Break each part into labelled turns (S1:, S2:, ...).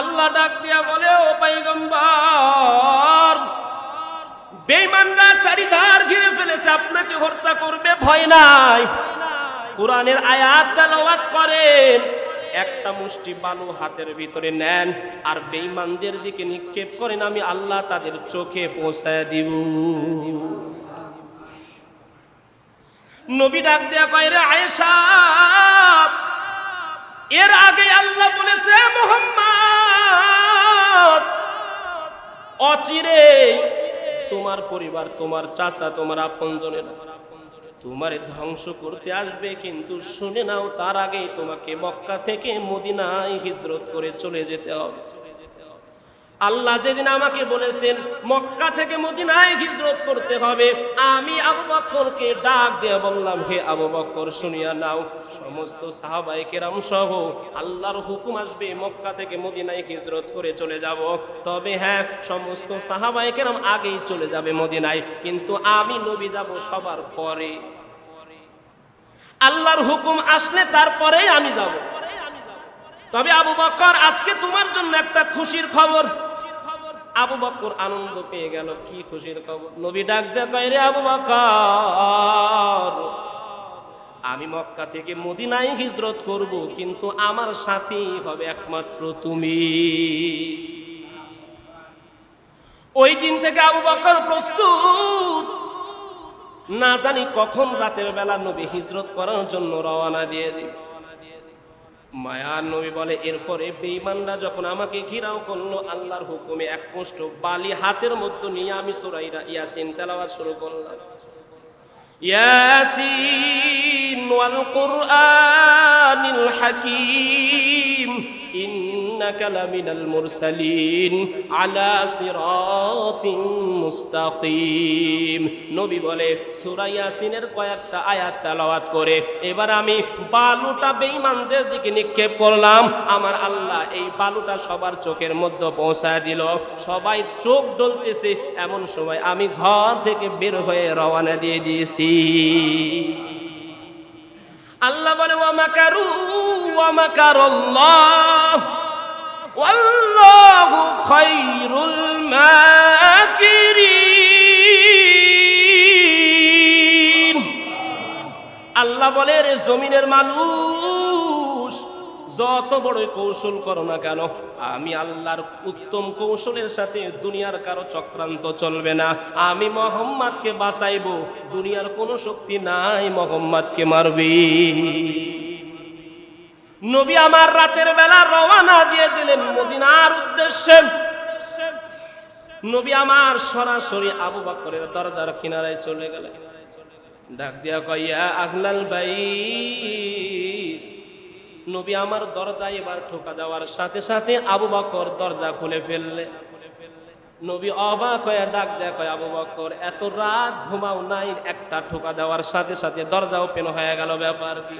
S1: আল্লাহ ডাক দিয়া বলে, ও পাইগম্বর বেঈমানরা চারিধার ঘিরে ফেলেছে, আপনাকে হত্যা করবে, ভয় নাই। কোরআনের আয়াত তেলাওয়াত করেন। একটা মুষ্টি বালু হাতের ভিতরে নেন, আর বেঈমানদের দিকে নিক্ষেপ করেন, আমি আল্লাহ তাদের চোখে পৌঁছায় দিব। নবী ডাক দেয়া কয়, রে আয়েশা এর আগে আল্লাহ বলেছে মোহাম্মদ, অচিরে তোমার পরিবার, তোমার চাচা, তোমার আপনজনেরা, তোমারে ধ্বংস করতে আসবে, কিন্তু শুনে নাও, তার আগে তোমাকে মক্কা থেকে মদিনায় হিজরত করে চলে যেতে হবে। আল্লাহ যেদিন আমাকে বলেছেন, মক্কা থেকে মদিনায় হিজরত করতে হবে, আমি আবু বক্করকে ডাক দিয়ে বললাম, হে আবু বক্কর, শুনিয়া নাও, সমস্ত সাহাবাই কেরাম সহ আল্লাহর হুকুম আসবে, মক্কা থেকে মদিনায় হিজরত করে চলে যাব। তবে হ্যাঁ সমস্ত সাহাবাই কেরাম আগেই চলে যাবে মদিনায়, কিন্তু আমি নবী যাব সবার পরে। আল্লাহর হুকুম আসলে তারপরেই আমি যাব। তবে আবু বকর আজকে তোমার জন্য একটা খুশির খবর। আবু বকর আনন্দ পেয়ে গেল, কি খুশির খবর? নবী ডাক দেখায় রে আবু বকর, আমি মক্কা থেকে মদিনায় হিজরত করব, কিন্তু আমার সাথেই হবে একমাত্র তুমি। ওই দিন থেকে আবু বকর প্রস্তুত। না জানি কখন রাতের বেলা নবী হিজরত করার জন্য রওনা দিয়ে দিই মায়ার নবী বলে, এরপরে বেঈমানরা যখন আমাকে ঘিরাও করল, আল্লাহর হুকুমে এক মুষ্ট বালি হাতের মধ্যে নিয়ে আমি সুরাইরা ইয়াসিন তেলাওয়াত শুরু করলাম। ইয়াসিন ওয়াল কুরআনিল হাকীম ইন্নাকা লামিনাল মুরসালিন আলা সিরাতিন মুস্তাকিম নবী বলে, সূরা ইয়াসিনের কয়েকটা আয়াত তেলাওয়াত করে, এবার আমি বালুটা বেঈমানদের দিকে নিক্ষেপ করলাম। আমার আল্লাহ এই বালুটা সবার চোখের মধ্যে পৌঁছায় দিল। সবাই চোখ ডলতেছে, এমন সময় আমি ঘর থেকে বের হয়ে রওনা দিয়ে দিয়েছি। আল্লাহ বলে ওয়ামাকারু ওয়ামাকারাল্লাহ ওয়াল্লাহু খায়রুল মাকিরিন। আল্লাহ বলে রে জমিনের মানুষ, যত বড় কৌশল করো না কেন, আমি আল্লাহর উত্তম কৌশলের সাথে দুনিয়ার কারও চক্রান্ত চলবে না। আমি মোহাম্মদকে বাঁচাইব, দুনিয়ার কোনো শক্তি নাই, মোহাম্মদকে মারবি। নবী আমার রাতের বেলা রওনা দিয়ে দিলেন মদিনার উদ্দেশ্যে। নবী আমার সরাসরি আবু বকরের দরজার কিনারায় চলে গেলেন। ডাক দিয়া কইয়া আহলাল বাই নবী আমার দরজা এবার ঠোকা দেওয়ার সাথে সাথে আবু বকর দরজা খুলে ফেললে। নবী অবাক হয়ে ডাক দেয়া কয়, আবু বকর, এত রাত ঘুমাও নাই। একটা ঠোকা দেওয়ার সাথে সাথে দরজা ওপেন হয়ে গেল ব্যাপার কি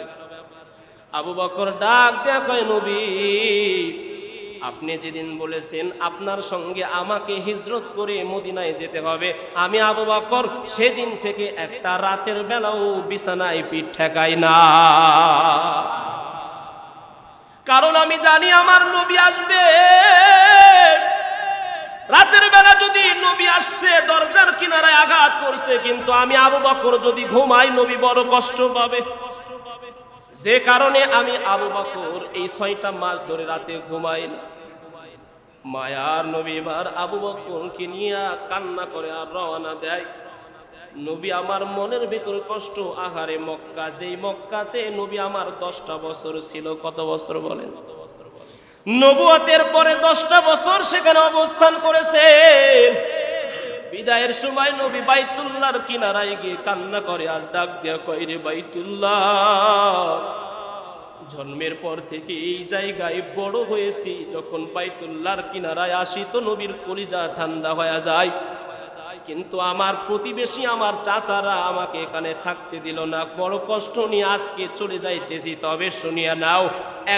S1: আবু বকর ডাক দেয়া কয়, নবী, আপনি যেদিন বলেছেন আপনার সঙ্গে আমাকে হিজরত করে মদিনায় যেতে হবে, আমি আবু বকর সেদিন থেকে একটা রাতের বেলাও বিছানায় পিঠ ঠেকাই না। কারণ আমি জানি আমার নবী আসবে। রাতের বেলা যদি নবী আসছে, দরজার কিনারায় আঘাত করছে, কিন্তু আমি আবু বকর যদি ঘুমাই, নবী বড় কষ্ট পাবে। যে কারণে আমি আবু বকর এই ছয়টা মাস ধরে রাতে ঘুমাই মায়ার নবী এবার আবু বকরকে নিয়ে কান্না করে আর রওনা দেয়। নবী আমার মনের ভিতর কষ্ট, আহারে মক্কা, যেই মক্কাতে নবী আমার দশটা বছর ছিল, কত বছর বলেন? নবুয়তের পরে দশটা বছর সেখানে অবস্থান করেছেন। বিদায়ের সময় নবী বাইতুল্লাহর কিনারায় গিয়ে কান্না করে আর ডাক দেয়া কয় রে বাইতুল্লাহ। জন্মের পর থেকে এই জায়গায় বড় হয়েছি, যখন বাইতুল্লাহর কিনারায় আসি তো নবীর কলিজা ঠান্ডা হয়ে যায়। কিন্তু আমার প্রতিবেশী, আমার চাচারা আমাকে এখানে থাকতে দিল না। বড় কষ্ট নিয়ে আজকে চলে যাইতেছি, তবে শুনিয়া নাও,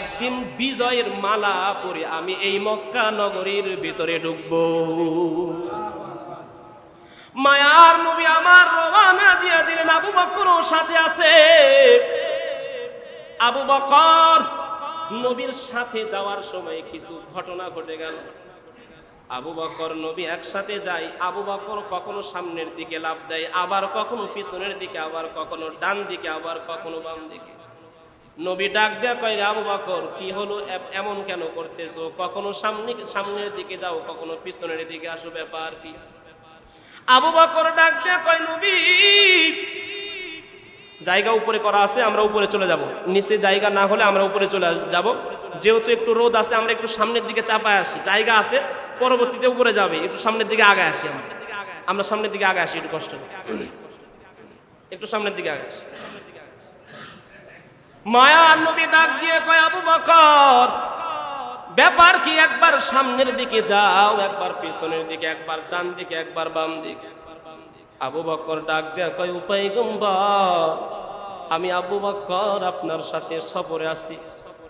S1: একদিন বিজয়ের মালা পরে আমি এই মক্কা নগরীর ভিতরে ঢুকবো। মায়ার নবী আমার রওনা দিয়ে দিলেন, আবু বকর সাথে আছে। আবু বকর নবীর সাথে যাওয়ার সময় কিছু ঘটনা ঘটে গেল। আবু বকর নবী একসাথে যায়, আবু বকর কখনো সামনের দিকে লাভ দেয়, আবার কখনো পিছনের দিকে, আবার কখনো ডান দিকে, আবার কখনো বাম দিকে। নবী ডাক দেয়া কয় আবু বকর, কি হলো? এমন কেন করতেছো? কখনো সামনে সামনের দিকে যাও, কখনো পিছনের দিকে আসো, ব্যাপার কি? আবু বকর ডাক কয়, নবী, জায়গা উপরে করা আছে, আমরা উপরে চলে যাব। নিচে জায়গা না হলে আমরা উপরে চলে যাব। যেহেতু একটু রোদ আছে, আমরা একটু সামনের দিকে চাপায় আসি। জায়গা আছে, পরবর্তীতে উপরে যাবে। একটু সামনের দিকে আগে আসি আমরা। আমরা সামনের দিকে আগে আসি, একটু কষ্ট। একটু সামনের দিকে আগে আসি। মায়া নবী ডাক দিয়ে কয়, আবু বকর ব্যাপার কি, একবার সামনের দিকে যাও, একবার পিছনের দিকে, একবার ডান দিকে, একবার বাম দিকে। আবু বকর ডাক দেয়া কয় উপায় গুম্বা আমি আবু বকর আপনার সাথে সফরে আছি।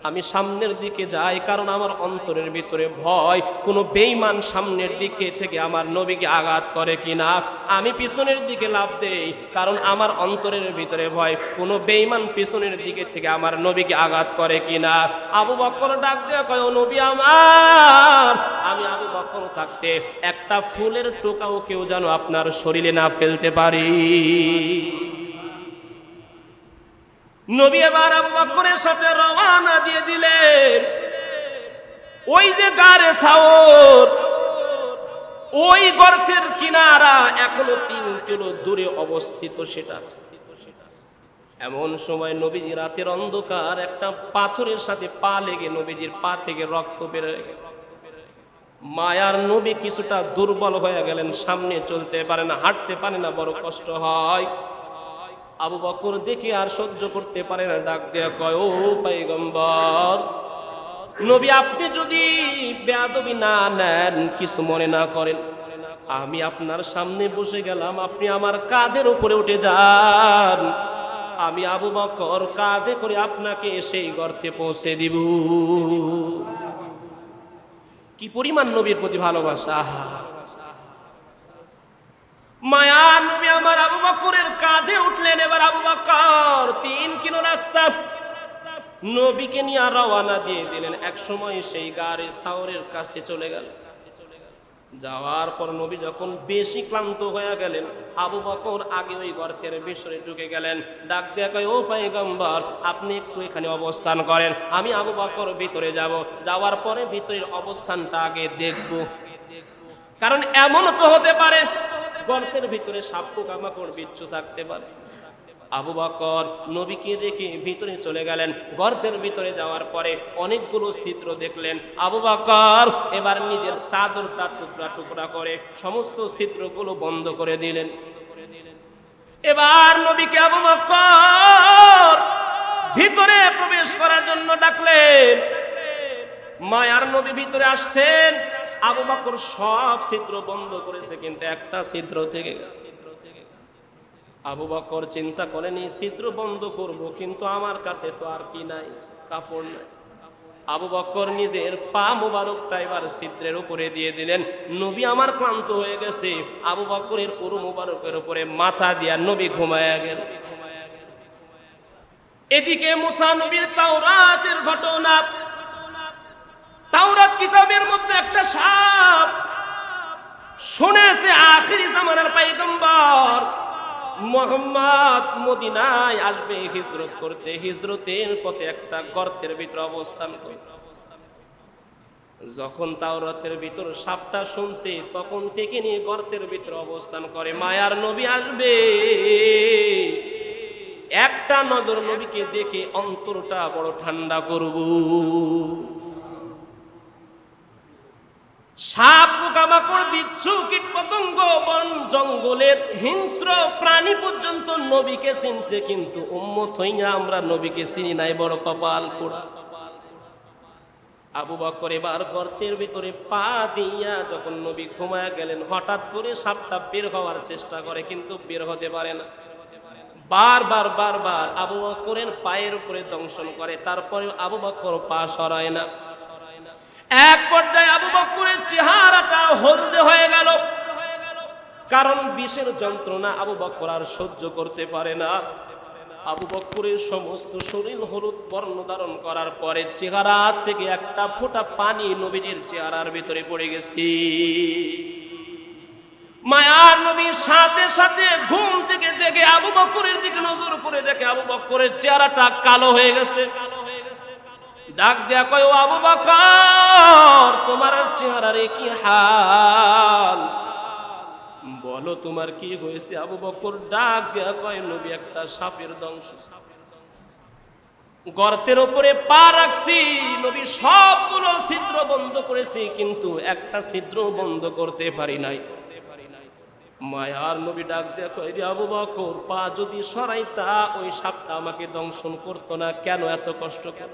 S1: আমি সামনের দিকে যাই কারণ আমার অন্তরের ভিতরে ভয়। কোনো বেইমান সামনের দিকে থেকে আমার নবীকে আঘাত করে কিনা? আমি পিছনের দিকে লাভ দেই কারণ আমার অন্তরের ভিতরে ভয়। কোনো বেইমান পিছনের দিকে থেকে আমার নবীকে আঘাত করে কিনা? আবু বকর ডাক দেয়া কয় নবী আমার, আমি আবু বকর থাকতে একটা ফুলের টোকাও কেউ যেন আপনার শরীরে না ফেলতে পারি। নবী এবার আবু বকরের সাথে রওনা দিয়ে দিলেন। ওই যে গারে সাওর ওই গর্তের কিনারা এখনও তিন কিলো দূরে অবস্থিত সেটা। এমন সময় নবীজি রাতের অন্ধকার একটা পাথরের সাথে পা লেগে নবীজির পা থেকে রক্ত বেড়ে মায়ার নবী কিছুটা দুর্বল হয়ে গেলেন, সামনে চলতে পারে না, হাঁটতে পারে না, বড় কষ্ট হয়। আবু বকর দেখে আর সহ্য করতে পারে না। ডাক দেয়া কয়, ও পাইগম্বর নবী আপনি যদি বেয়াদবি না নেন, কিছু মনে না করেন। আমি আপনার সামনে বসে গেলাম, আপনি আমার কাঁধের উপরে উঠে যান। আমি আবু বকর কাঁধে করে আপনাকে সেই গর্তে পৌঁছে দিব। কি পরিমাণ নবীর প্রতি ভালোবাসা? আহা মায়া নবী আমার আবু বকরের কাঁধে উঠলেন এবার আবু বকর, তিন কিলো রাস্তা নবীকে নিয়ে রওয়ানা দিয়ে দিলেন। এক সময় সেই গাড়ি সাওরের কাছে চলে গেল। যাওয়ার পর নবী যখন বেশি ক্লান্ত হয়ে গেলেন, আবু বকর আগে ওই গর্তের ভিতরে ঢুকে গেলেন। ডাক দেয়া কয়, ও পাইগম্বর আপনি একটু এখানে অবস্থান করেন। আমি আবু বকর ভিতরে যাব। যাওয়ার পরে ভিতরের অবস্থানটা আগে দেখব। কারণ এমন তো হতে পারে গর্তের ভিতরে সাপ পোকামাকড় বিচ্ছু থাকতে পারে। আবু বকর নবীকে রেখে ভিতরে চলে গেলেন। গর্তের ভিতরে যাওয়ার পরে অনেকগুলো ছিদ্র দেখলেন। আবু বকর এবার নিজের চাদরটা টুকরা টুকরা করে সমস্ত ছিদ্রগুলো বন্ধ করে দিলেন। এবার নবীকে আবু বকর ভিতরে প্রবেশ করার জন্য ডাকলেন। মায়ার নবী ভিতরে আসছেন। আবু বকর সব ছিদ্র বন্ধ করেছে, কিন্তু একটা ছিদ্র থেকে গেছে। আবু বকর চিন্তা করেন, ছিদ্র বন্ধ করব, কিন্তু আমার কাছে তো আর কি নাই, কাপড় নাই। আবু বকর নিজের পা মুবারকটা এবার ছিদ্রের উপরে দিয়ে দিলেন, নবী, আমার ক্লান্ত হয়ে গেছে। আবু বকরের উরু মুবারকের উপরে মাথা দিয়া নবী ঘুমায়া গেল। এদিকে মুসা নবীর তাওরাতের ঘটনা তাওরাত কিতাবের মধ্যে একটা সাপ শুনেছে আখিরি জামানার পাইগম্বর মোহাম্মদ মদিনায় আসবে হিজরত করতে, হিজরতের পথে একটা গর্তের ভিতরে অবস্থান করবে যখন তাওরাতের ভিতর সাপটা শুনছে, তখন থেকে নিয়ে গর্তের ভিতর অবস্থান করে, মায়ার নবী আসবে। একটা নজর নবীকে দেখে অন্তরটা বড় ঠান্ডা করব। সাপ, পোকামাকড়, বিচ্ছু কীট পতঙ্গ বন, জঙ্গলের হিংস্র প্রাণী পর্যন্ত নবীকে চিনছে, কিন্তু উম্মত হইয়া আমরা নবীকে চিনি নাই, বড় কপাল পোড়া। আবু বকর এবার গর্তের ভিতরে পা দিয়া যখন নবী ঘুমায়া গেলেন, হঠাৎ করে সাপটা বের হওয়ার চেষ্টা করে, কিন্তু বের হতে পারে না। বারবার বারবার আবু বকরের পায়ের উপরে দংশন করে তারপরে আবু বকর পা সরায় না। এক পর্যায়ে আবু বকরের চেহারাটা হলদে হয়ে গেল। কারণ বিষের যন্ত্রণা আবু বকর আর সহ্য করতে পারে না। আবু বক্করের সমস্ত শরীর হলুদ বর্ণ ধারণ করার পরে চেহারা থেকে একটা ফোঁটা পানি নবীজির চেহারার ভিতরে পড়ে গেছে। মায়ার নবীর সাথে সাথে ঘুম থেকে জেগে আবু বক্করের দিকে নজর করে দেখে আবু বক্করের চেহারাটা কালো হয়ে গেছে। ডাক দেয়া কয়, ও আবু বকর, তোমার চেহারা রে কি হাল? বলো, তোমার কি হয়েছে? আবু বকর ডাক দেয়া কয়, নবী একটা সাপের দংশ গর্তের ওপরে পা রাখছি, নবী সবগুলো ছিদ্র বন্ধ করেছি, কিন্তু একটা ছিদ্র বন্ধ করতে পারি নাই। মায়ার নবী ডাক দেয়া কয়, রে আবু বকর, পা যদি সরাইতা, ওই সাপটা আমাকে দংশন করতো না, কেন এত কষ্ট কেন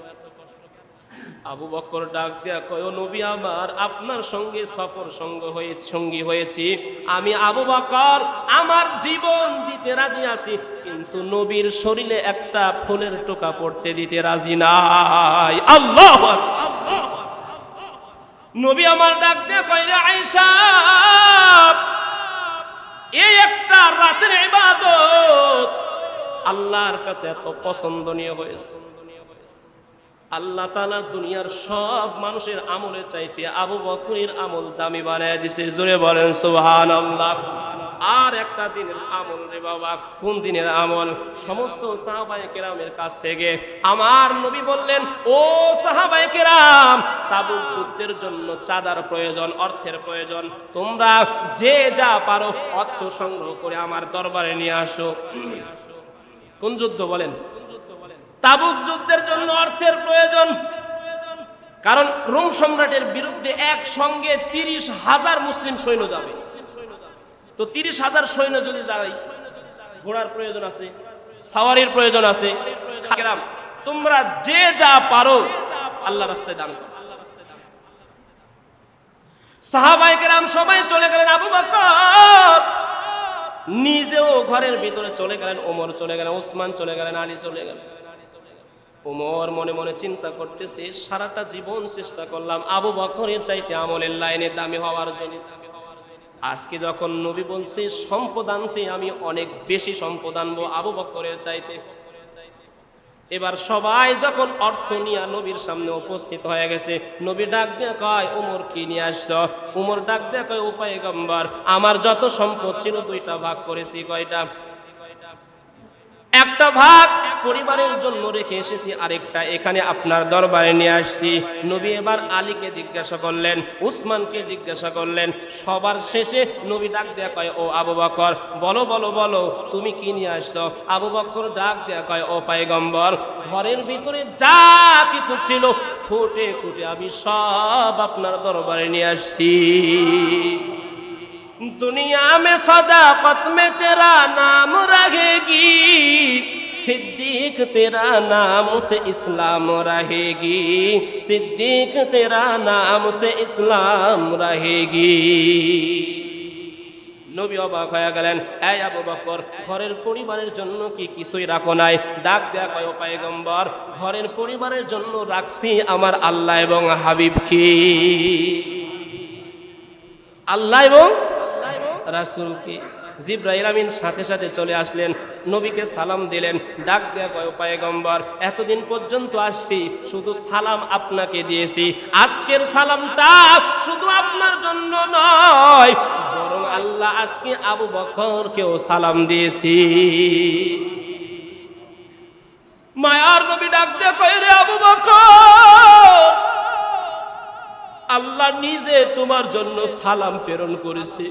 S1: আবু বকর ডাক দেয়া কয় নবী আমার, আপনার সঙ্গে সফর সঙ্গ হয়ে, সঙ্গী হয়েছি। আমি আবু বকর, আমার জীবন দিতে রাজি আছি, কিন্তু নবীর শরীরে একটা ফুলের টোকা পড়তে দিতে রাজি নাই। আল্লাহ নবী আমার ডাক দেয়া কয়, রে আয়েশা, এই একটা রাতের ইবাদত আল্লাহর কাছে এত পছন্দনীয় হয়েছে। আল্লাহ তালা দুনিয়ার সব মানুষের আমলের চাইতে আবু বকরের আমল দামি বানায় দিছে। জোরে বলেন সুবহান আল্লাহ আর একটা দিনের আমল রে বাবা, কোন দিনের আমল? সমস্ত সাহাবায়ে কেরামের কাছ থেকে আমার নবী বললেন, ও সাহাবায়ে কেরাম, তাবুক যুদ্ধের জন্য চাঁদার প্রয়োজন, অর্থের প্রয়োজন। তোমরা যে যা পারো অর্থ সংগ্রহ করে আমার দরবারে নিয়ে আসো। কোন যুদ্ধ বলেন? তাবুক যুদ্ধের জন্য অর্থের প্রয়োজন। কারণ রোম সম্রাটের বিরুদ্ধে একসঙ্গে তিরিশ হাজার মুসলিম সৈন্য যাবে। তো তিরিশ হাজার সৈন্য যদি যায়, ঘোড়ার প্রয়োজন আছে, সাওয়ারির প্রয়োজন আছে তোমরা যে যা পারো, আল্লাহ রাস্তায় দান করো। সাহাবাইকেরাম সবাই চলে গেলেন আবু বকর। নিজেও ঘরের ভিতরে চলে গেলেন, ওমর চলে গেলেন, ওসমান চলে গেলেন, আলী চলে গেলেন। ওমর মনে মনে চিন্তা করতেছে, সারাটা জীবন চেষ্টা করলাম আবু বকরের চাইতে আমলের লাইনে দামি হওয়ার জন্য। আজকে যখন নবী বলছে, সম্পদ আনতে আমি অনেক বেশি সম্পদ আনব আবু বকরের চাইতে। এবার সবাই যখন অর্থ নিয়ে নবীর সামনে উপস্থিত হয়ে গেছে, নবী ডাক দিয়ে কয় উমর কি নিয়ে আসছ? উমর ডাক দিয়ে কয় উপায় গম্বার আমার যত সম্পদ ছিল দুইটা ভাগ করেছি, কয়টা? একটা ভাগ পরিবারের জন্য রেখে এসেছি, আরেকটা এখানে আপনার দরবারে নিয়ে আসছি। নবী এবার আলীকে জিজ্ঞাসা করলেন, উসমানকে জিজ্ঞাসা করলেন, সবার শেষে নবী ডাক দেয়া কয়, ও আবু বকর, বলো বলো বলো, তুমি কি নিয়ে আসছো? আবু বকর ডাক দেয়া কয়, ও পায়গম্বর, ঘরের ভিতরে যা কিছু ছিল, ফুটে ফুটে আমি সব আপনার দরবারে নিয়ে আসছি। দুনিয়া মে সদা কত মে তেরা না सिद्दीक तेरा नाम से इस्लाम रहेगी सिद्दीक तेरा नाम से इस्लाम रहेगी নবী অবাক হয়ে গেলেন এই আবু বকর ঘরের পরিবারের জন্য কি কিছুই রাখো নাই ডাক দেয়া কয় পায়গম্বর ঘরের পরিবারের জন্য রাখছি আমার আল্লাহ এবং হাবিব কি আল্লাহ এবং রাসুলকে জিব্রাইল আমিন সাথে সাথে চলে আসলেন, নবীকে সালাম দিলেন, ডাক দেয়া কয় পায়গম্বর, এতদিন পর্যন্ত আসছি, শুধু সালাম আপনাকে দিয়েছি, আজকের সালামটা শুধু আপনার জন্য নয়, বরং আল্লাহ আজকে আবু বকরকেও সালাম দিয়েছি। মায়ার নবী ডাক দেয়া কয়, রে আবু বকর, আল্লাহ নিজে তোমার জন্য সালাম প্রেরণ করেছে।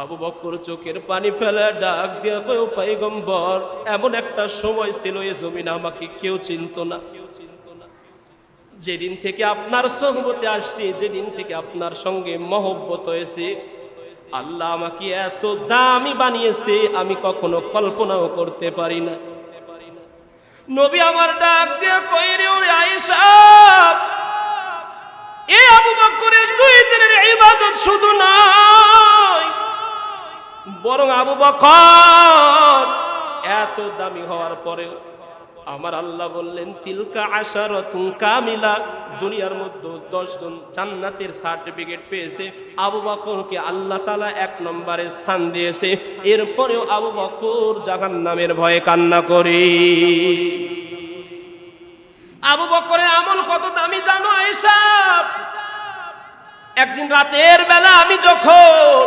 S1: আবু বক্কর চোখের পানি ফেলে ডাক দিয়া কয়, পাইগম্বর, এমন একটা সময় ছিল, এ জমিন আমাকে কেউ চিনত না। যেদিন থেকে আপনার সহবতে আসছি, যেদিন থেকে আপনার সঙ্গে মহব্বত হয়েছে, আল্লাহ আমাকে এত দামি বানিয়েছে, আমি কখনো কল্পনাও করতে পারি না। নবী আমার ডাক দিয়ে কই রে, ওরে আয়েশা এই আবু বকরের দুই দিনের ইবাদত শুধু নয় বরং আবু বকর এত দামি হওয়ার পরেও আমার আল্লাহ বললেন, তিলকা আশার কামিলা। দুনিয়ার মধ্যে দশজন জান্নাতের সার্টিফিকেট পেয়েছে। আবু বকরকে আল্লাহ তালা এক নম্বরে স্থান দিয়েছে। এরপরেও আবু বকর জাহান নামের ভয়ে কান্না করি। আবু বকরের আমল কত দামি জানো, আয়েশা? একদিন রাতের বেলা আমি যখন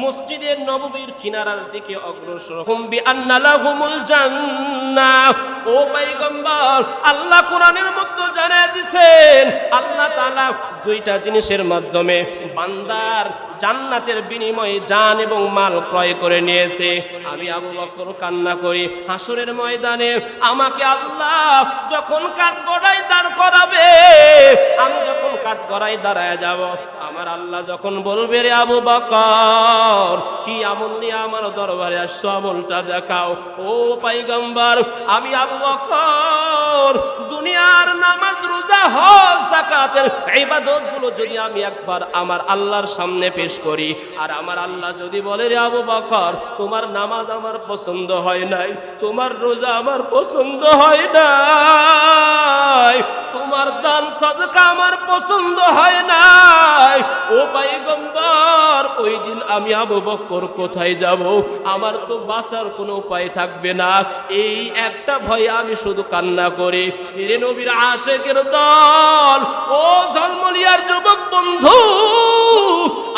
S1: মসজিদের নববীর কিনারার দিকে অগ্রসর হুম্বি আন্নালাহুমুল জান্নাহ ও পয়গম্বর, আল্লাহ কোরআনের মধ্যে জানিয়ে দিবেন আল্লাহ তাআলা দুইটা জিনিসের মাধ্যমে বান্দার জান্নাতের বিনিময়ে জান এবং মাল ক্রয় করে নিয়েছে। আমি আবু বকর কান্না করি, হাসরের ময়দানে আমাকে আল্লাহ যখন কাঠ গড়ায় দাঁড় করাবে, আমি যখন কাঠ গড়ায় দাঁড়ায় যাব আমার আল্লাহ যখন বলবে রে আবু বকর, কি আমল নিয়ে আমার দরবারে আসছো? আমলটা দেখাও। ও পাইগম্বার, আমি আবু বকর, দুনিয়ার নামাজ, রোজা, হজ, যাকাতের ইবাদতগুলো যদি আমি একবার আমার আল্লাহর সামনে পেশ করি, আর আমার আল্লাহ যদি বলে রে আবু বকর, তোমার নামাজ আমার পছন্দ হয় নাই, তোমার রোজা আমার পছন্দ হয় নাই, তোমার দান, সদকা আমার পছন্দ হয় নাই ও পাইগম্বর, ওই দিন আমি আবু বকর কোথায় যাব? আমার তো কোনো উপায় থাকবে না। এই একটা ভয়ে আমি শুধু কান্না করি। এরে নবীর আশেকের দল, ও জন্মলিয়ার যুবক বন্ধু,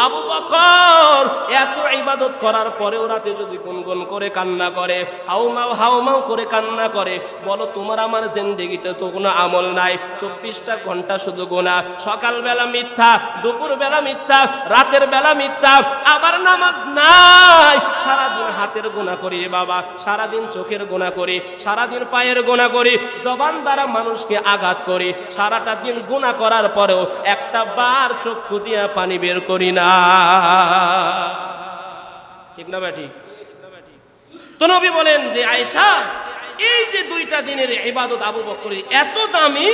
S1: আবু বকর এত ইবাদত করার পরেও রাতে যদি গুনগুন করে কান্না করে হাউমাও হাউমাও করে কান্না করে, বলো তোমার আমার জিন্দেগিতে তো কোনো আমল নাই। চব্বিশটা ঘণ্টা শুধু গোনা। সকালবেলা মিথ্যা, দুপুর বেলা মিথ্যা, রাতের বেলা মিথ্যা, আবার নামাজ নাই। সারাদিন হাতের গোনা করি বাবা, সারাদিন চোখের গোনা করি, সারাদিন পায়ের গোনা করি, জবান দ্বারা মানুষকে আঘাত করি, সারাটা দিন গুণা করার পরেও একটা বার চক্ষু দিয়ে পানি বের করি না। ঠিক না ব্যাটি? তো নবী বলেন যে আয়েশা, এই যে দুইটা দিনের ইবাদত আবু বকরের এত দামি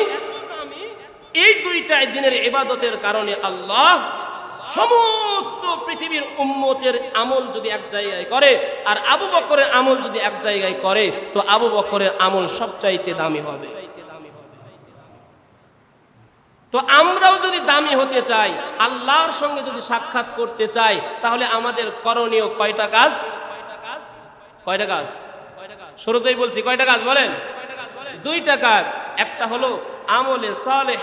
S1: এই দুইটা দিনের এবাদতের কারণে আল্লাহ সমস্ত পৃথিবীর উম্মতের আমল যদি এক জায়গায় করে, আর আবু বকরের আমল যদি এক জায়গায় করে, তো আবু বকরের আমল সবচাইতে দামি হবে। তো আমরাও যদি দামি হতে চাই, আল্লাহর সঙ্গে যদি সাক্ষাৎ করতে চাই, তাহলে আমাদের করণীয় কয়টা কাজ? কয়টা কাজ? শুরুতেই বলছি, কয়টা কাজ বলেন? দুইটা কাজ। একটা হলো আমলে সালেহ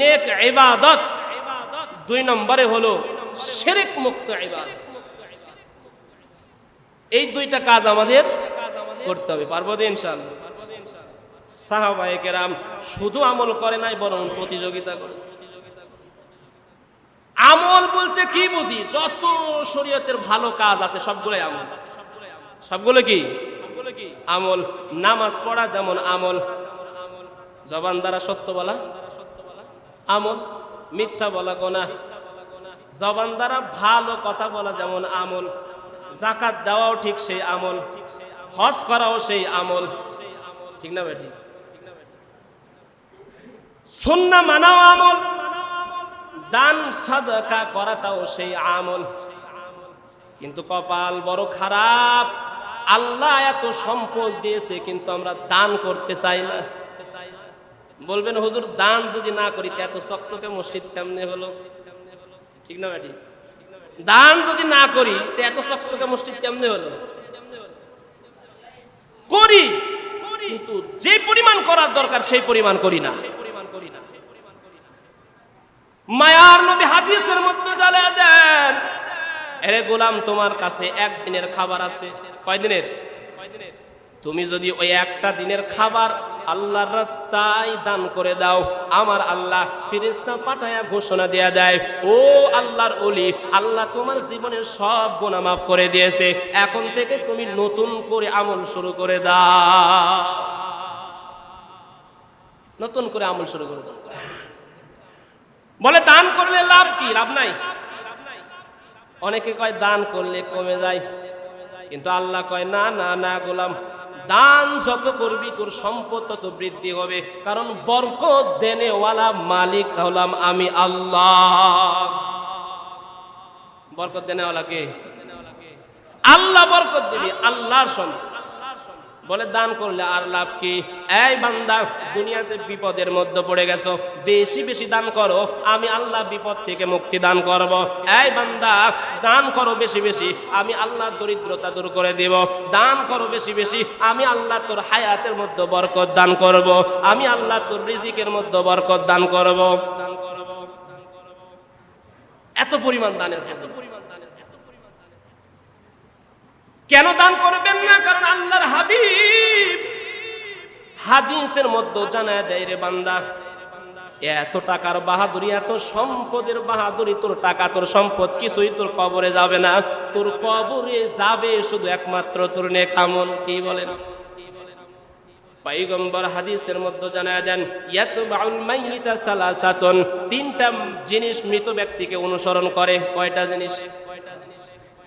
S1: নেক ইবাদত দুই নম্বরে হলো শিরক মুক্ত ইবাদত। এই দুইটা কাজ আমাদের করতে হবে, পারব তো ইনশাআল্লাহ? সাহাবায়ে কেরাম শুধু আমল করে নাই, বরং প্রতিযোগিতা করেছে। আমল বলতে কি বুঝি? যত শরীয়তের ভালো কাজ আছে, সবগুলোই আমল। সবগুলো কি? আমল। নামাজ পড়া যেমন আমল। জবান দ্বারা সত্য বলা? আমল, মিথ্যা বলা গোনা জবান দ্বারা ভালো কথা বলা যেমন আমল জাকাত দেওয়াও ঠিক সেই আমল, হজ করাও সেই আমল। ঠিক না বেটি? সুন্না মানাও আমল, দান, সাদকা করাটাও সেই আমল। কিন্তু কপাল বড় খারাপ। আল্লাহ এত সম্পদ দিয়েছে, কিন্তু আমরা দান করতে চাই না। বলবেন, হুজুর, দান যদি না করি এত চকচকে মসজিদ কেমনে হলো? ঠিক না ব্যাটি দান যদি না করি, তো এত চকচকে মসজিদ কেমনে হলো? করি, কিন্তু যে পরিমাণ করার দরকার, সেই পরিমাণ করি না। মায়ার নবী হাদিসের মধ্যে জ্বালিয়ে দেন, এরে গোলাম, তোমার কাছে একদিনের খাবার আছে। কয় দিনের? তুমি যদি ওই একটা দিনের খাবার আল্লাহর রাস্তায় দান করে দাও। আমার আল্লাহ ফিরিস্তা পাঠায়া ঘোষণা দেয়া দেয়, ও আল্লাহর অলি আল্লাহ তোমার জীবনের সব গুণা মাফ করে দিয়েছে। এখন থেকে তুমি নতুন করে আমল শুরু করে দাও। নতুন করে আমল শুরু করে দাও। বলে, দান করলে লাভ কি? লাভ নাই। অনেকে কয়, দান করলে কমে যায়। কিন্তু আল্লাহ কয়, না না না, গোলাম দান যত করবি, তোর সম্পদ তত বৃদ্ধি হবে। কারণ বরকত দেনেওয়ালা মালিক হলাম আমি আল্লাহ। বরকত দেনেওয়ালা কে? আল্লাহ বরকত দেবে, আল্লাহর সঙ্গে। বলে, দান করলে আর লাভ কি? এই বান্দা, দুনিয়াতে বিপদের মধ্যে পড়ে গেছো। বেশি বেশি দান করো, আমি আল্লাহ বিপদ থেকে মুক্তি দান করব। এই বান্দা, দান করো বেশি বেশি, আমি আল্লাহ দরিদ্রতা দূর করে দেব। দান করো বেশি বেশি, আমি আল্লাহ তোর হায়াতের মধ্যে বরকত দান করব। আমি আল্লাহ তোর রিজিকের মধ্যে বরকত দান করব। এত পরিমাণ দানের এত পরিমাণ দানের এত পরিমাণ দানের কেন দান করবেন না? কারণ আল্লাহর হাবিব হাদিসের মধ্যে জানায় দেয় রে বান্দা, এত টাকার বাহাদুরি, এত সম্পদের বাহাদুরি, তোর টাকা, তোর সম্পদ কিছুই তোর কবরে যাবে না। তোর কবরে যাবে শুধু একমাত্র তোর নেকামন কি বলেন? পাইগম্বর হাদিসের মধ্যে জানায় দেন, ইয়াতবাউল মাইয়িতা সালাসাতুন, তিনটা জিনিস মৃত ব্যক্তিকে অনুসরণ করে। কয়টা জিনিস?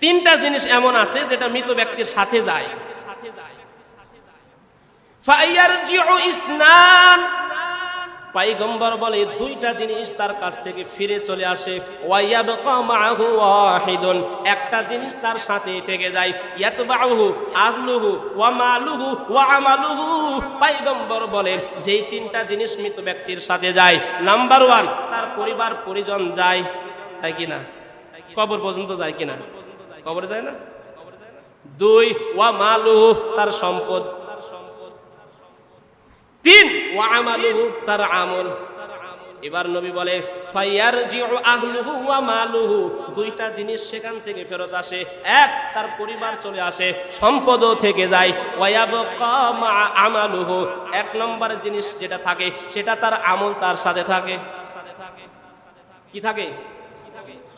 S1: তিনটা জিনিস এমন আছে যেটা মৃত ব্যক্তির সাথে যায়। পাইগম্বর বলে, দুইটা জিনিস তার কাছ থেকে ফিরে চলে আসে। একটা জিনিস তার সাথে থেকে যায়। ইয়াতবাহু আহলুহু পাইগম্বর যেই তিনটা জিনিস মৃত ব্যক্তির সাথে যায়। নাম্বার ওয়ান, তার পরিবার পরিজন যায়। যায় কিনা? কবর পর্যন্ত যায় কিনা? কবরে যায় না? দুই, ওয়া মালুহু, তার সম্পদ। তিন, ওয়া আমালুহু, তার আমল। এবার নবী বলে ফাইয়ার জিউ আহলুহু ওয়া মালুহু। দুইটা জিনিস সেখান থেকে ফেরত আসে। এক, তার পরিবার চলে আসে, সম্পদও থেকে যায়। ওয়ায়াবকা মা আমালুহু। এক নম্বর জিনিস যেটা থাকে, সেটা তার আমল তার সাথে থাকে। কি থাকে?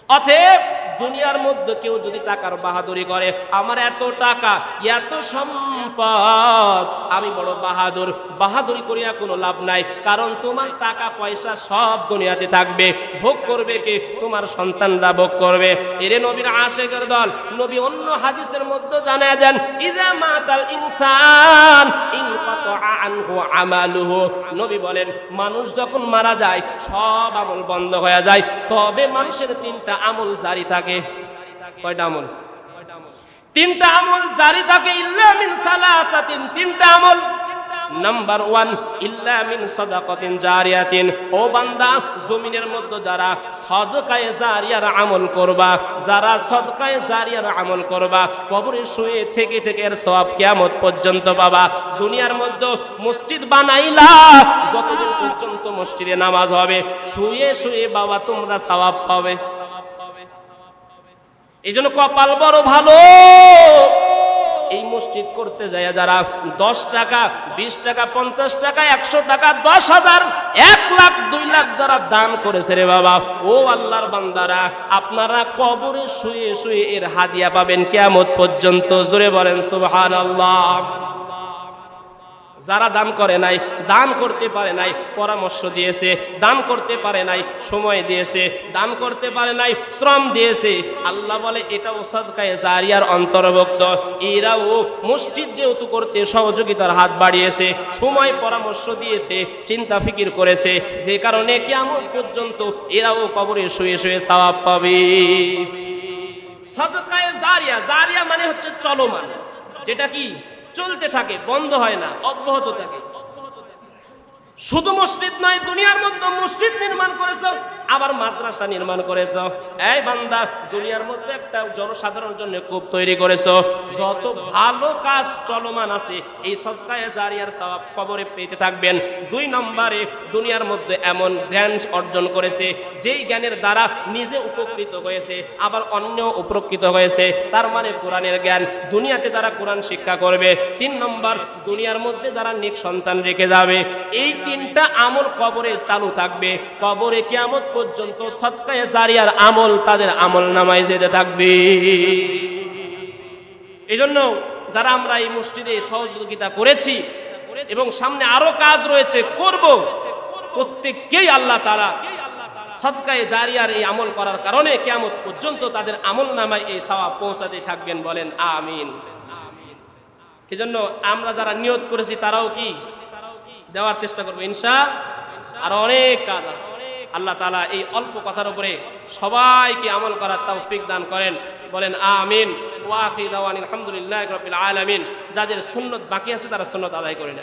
S1: অতএব দুনিয়ার মধ্যে কেউ যদি টাকার বাহাদুরি করে, আমার এত টাকা, এত সম্পদ, আমি বড় বাহাদুর। বাহাদুরি করিয়া কোনো লাভ নাই, কারণ তোমার টাকা পয়সা সব দুনিয়াতে থাকবে। ভোগ করবে কে? তোমার সন্তানরা ভোগ করবে। এরে নবীর আশেকের দল, নবী অন্য হাদিসের মধ্যে জানায় দেন ইজা মাতাল ইনসান আনহু আমালুহু। নবী বলেন, মানুষ যখন মারা যায়, সব আমল বন্ধ হয়ে যায়। তবে মানুষের তিনটা আমল জারি থাকে। কয়টা আমল? তিনটা আমল জারি থাকে, ইল্লা মিন সালাসাতিন। তিনটা আমল। নাম্বার ওয়ান, ইল্লা মিন সাদাকাতিন জারিয়াতিন। ও বান্দা, জমিনের মধ্যে যারা সদকায়ে জারিয়ার আমল করবা, যারা সদকায়ে জারিয়ার আমল করবা, কবরে শুয়ে থেকে থেকে এর সওয়াব কিয়ামত পর্যন্ত পাবা। দুনিয়ার মধ্যে মসজিদ বানাইলা, যতদিন পর্যন্ত মসজিদে নামাজ হবে, শুয়ে শুয়ে বাবা তোমরা সওয়াব পাবে। এই জন্য কপাল বড় ভালো। এই মসজিদ করতে যায় যারা দশ টাকা, বিশ টাকা, পঞ্চাশ টাকা, একশো টাকা, দশ হাজার, এক লাখ, দুই লাখ যারা দান করেছে রে বাবা, ও আল্লাহর বান্দারা, আপনারা কবরে শুয়ে শুয়ে এর হাদিয়া পাবেন কেমত পর্যন্ত। জোরে বলেন সুবহান আল্লাহ যারা দান করে নাই দান করতে পারে নাই, পরামর্শ দিয়েছে দান করতে পারে নাই, সময় দিয়েছে দান করতে পারে নাই, শ্রম দিয়েছে। আল্লাহ বলে, এটাও সদকায়ে জারিয়ার অন্তর্ভুক্ত। এরাও মসজিদ যেহেতু করতে সহযোগিতার হাত বাড়িয়েছে, সময় পরামর্শ দিয়েছে, চিন্তা ফিকির করেছে, যে কারণে কেমন পর্যন্ত এরাও কবরে শুয়ে শুয়ে সওয়াব পাবে। সদকায় জারিয়া জারিয়া মানে হচ্ছে চলমান। যেটা কি? চলতে থাকে, বন্ধ হয় না, অব্যাহত থাকে। শুধু মসজিদ নয়, দুনিয়ার মধ্যে মসজিদ নির্মাণ করেছ আবার মাদ্রাসা নির্মাণ করেছ। এই বান্দা, দুনিয়ার মধ্যে একটা জনসাধারণের জন্য কূপ তৈরি করেছ। যত ভালো কাজ চলমান আছে, এই সদকায়ে জারিয়ার সওয়াব কবরে পেতে থাকবেন। দুই নম্বরে, দুনিয়ার মধ্যে এমন জ্ঞান অর্জন করেছে, যেই জ্ঞানের দ্বারা নিজে উপকৃত হয়েছে, আবার অন্য উপকৃত হয়েছে। তার মানে কোরআনের জ্ঞান। দুনিয়াতে যারা কোরআন শিক্ষা করবে, তিন নম্বর, দুনিয়ার মধ্যে যারা নেক সন্তান রেখে যাবে, এই তিনটা আমল কবরে চালু থাকবে। কবরে কিয়ামত পর্যন্ত সৎকায়ে জারিয়ার আমল তাদের আমল নামায় যেতে থাকবে। এই জন্য যারা আমরা এই মসজিদে সহযোগিতা করেছি এবং সামনে আরও কাজ রয়েছে, করব। প্রত্যেককেই আল্লাহ তারা সৎকায়ে জারিয়ার এই আমল করার কারণে কিয়ামত পর্যন্ত তাদের আমল নামায় এই সাওয়া পৌঁছাতে থাকবেন বলেন, আমিন। এই জন্য আমরা যারা নিয়ত করেছি তারাও কি? দেওয়ার চেষ্টা করব, ইনশা আর অনেক কাজ আছে। আল্লাহ তালা এই অল্প কথার উপরে সবাইকে আমল করার তৌফিক দান করেন। বলেন, আমিন। ওয়াকিদ আলহামদুলিল্লাহ রবিল আলমিন। যাদের সুন্নত বাকি আছে তারা সুন্নত আদায় করে